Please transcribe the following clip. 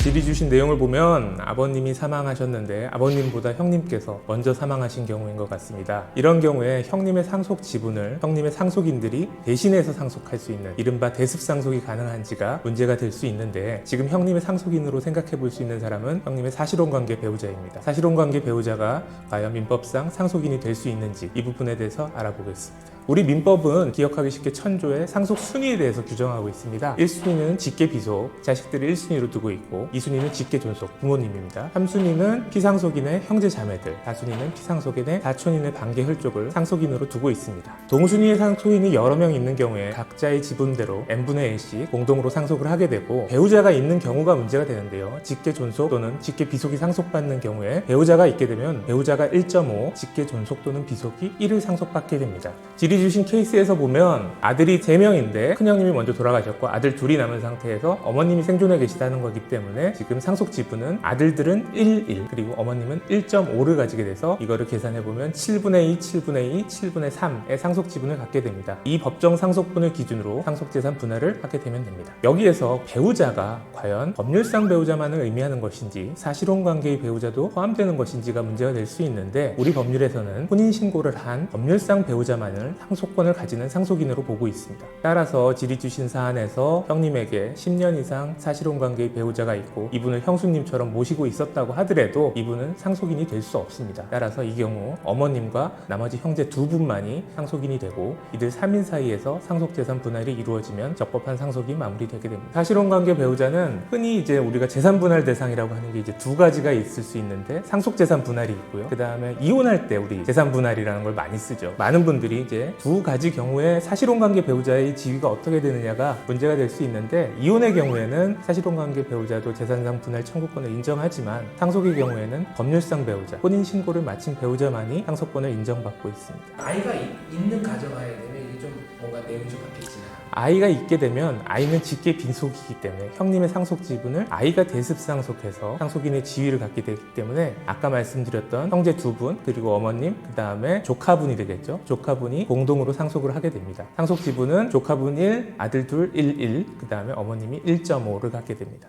질의 주신 내용을 보면 아버님이 사망하셨는데 아버님보다 형님께서 먼저 사망하신 경우인 것 같습니다. 이런 경우에 형님의 상속 지분을 형님의 상속인들이 대신해서 상속할 수 있는 이른바 대습 상속이 가능한지가 문제가 될 수 있는데 지금 형님의 상속인으로 생각해 볼 수 있는 사람은 형님의 사실혼 관계 배우자입니다. 사실혼 관계 배우자가 과연 민법상 상속인이 될 수 있는지 이 부분에 대해서 알아보겠습니다. 우리 민법은 기억하기 쉽게 천조의 상속 순위에 대해서 규정하고 있습니다. 1순위는 직계 비속, 자식들을 1순위로 두고 있고 2순위는 직계 존속, 부모님입니다. 3순위는 피상속인의 형제 자매들, 4순위는 피상속인의 사촌인의 반계 혈족을 상속인으로 두고 있습니다. 동순위의 상속인이 여러 명 있는 경우에 각자의 지분대로 n분의 1씩 공동으로 상속을 하게 되고 배우자가 있는 경우가 문제가 되는데요. 직계 존속 또는 직계 비속이 상속받는 경우에 배우자가 있게 되면 배우자가 1.5, 직계 존속 또는 비속이 1을 상속받게 됩니다. 질의 주신 케이스에서 보면 아들이 3명인데 큰형님이 먼저 돌아가셨고 아들 둘이 남은 상태에서 어머님이 생존해 계시다는 거기 때문에 지금 상속 지분은 아들들은 1, 1 그리고 어머님은 1.5를 가지게 돼서 이거를 계산해 보면 7분의 2, 7분의 2, 7분의 3의 상속 지분을 갖게 됩니다. 이 법정 상속분을 기준으로 상속 재산 분할을 하게 되면 됩니다. 여기에서 배우자가 과연 법률상 배우자만을 의미하는 것인지 사실혼 관계의 배우자도 포함되는 것인지가 문제가 될 수 있는데 우리 법률에서는 혼인 신고를 한 법률상 배우자만을 상속권을 가지는 상속인으로 보고 있습니다. 따라서 질의 주신 사안에서 형님에게 10년 이상 사실혼 관계의 배우자가 있고 이분을 형수님처럼 모시고 있었다고 하더라도 이분은 상속인이 될 수 없습니다. 따라서 이 경우 어머님과 나머지 형제 두 분만이 상속인이 되고 이들 3인 사이에서 상속재산 분할이 이루어지면 적법한 상속이 마무리되게 됩니다. 사실혼 관계 배우자는 흔히 이제 우리가 재산 분할 대상이라고 하는 게 이제 두 가지가 있을 수 있는데 상속재산 분할이 있고요. 그 다음에 이혼할 때 우리 재산 분할이라는 걸 많이 쓰죠. 많은 분들이 이제 두 가지 경우에 사실혼 관계 배우자의 지위가 어떻게 되느냐가 문제가 될 수 있는데 이혼의 경우에는 사실혼 관계 배우자도 재산상 분할 청구권을 인정하지만 상속의 경우에는 법률상 배우자, 혼인 신고를 마친 배우자만이 상속권을 인정받고 있습니다. 아이가 이- 있는 가정하에 되면 좀 뭔가 내용이 좀 바뀌지만. 아이가 있게 되면 아이는 직계 빈속이기 때문에 형님의 상속 지분을 아이가 대습 상속해서 상속인의 지위를 갖게 되기 때문에 아까 말씀드렸던 형제 두 분 그리고 어머님 그 다음에 조카분이 되겠죠. 조카분이 공동으로 상속을 하게 됩니다. 상속 지분은 조카분 1 아들 둘 1 1그 다음에 어머님이 1.5를 갖게 됩니다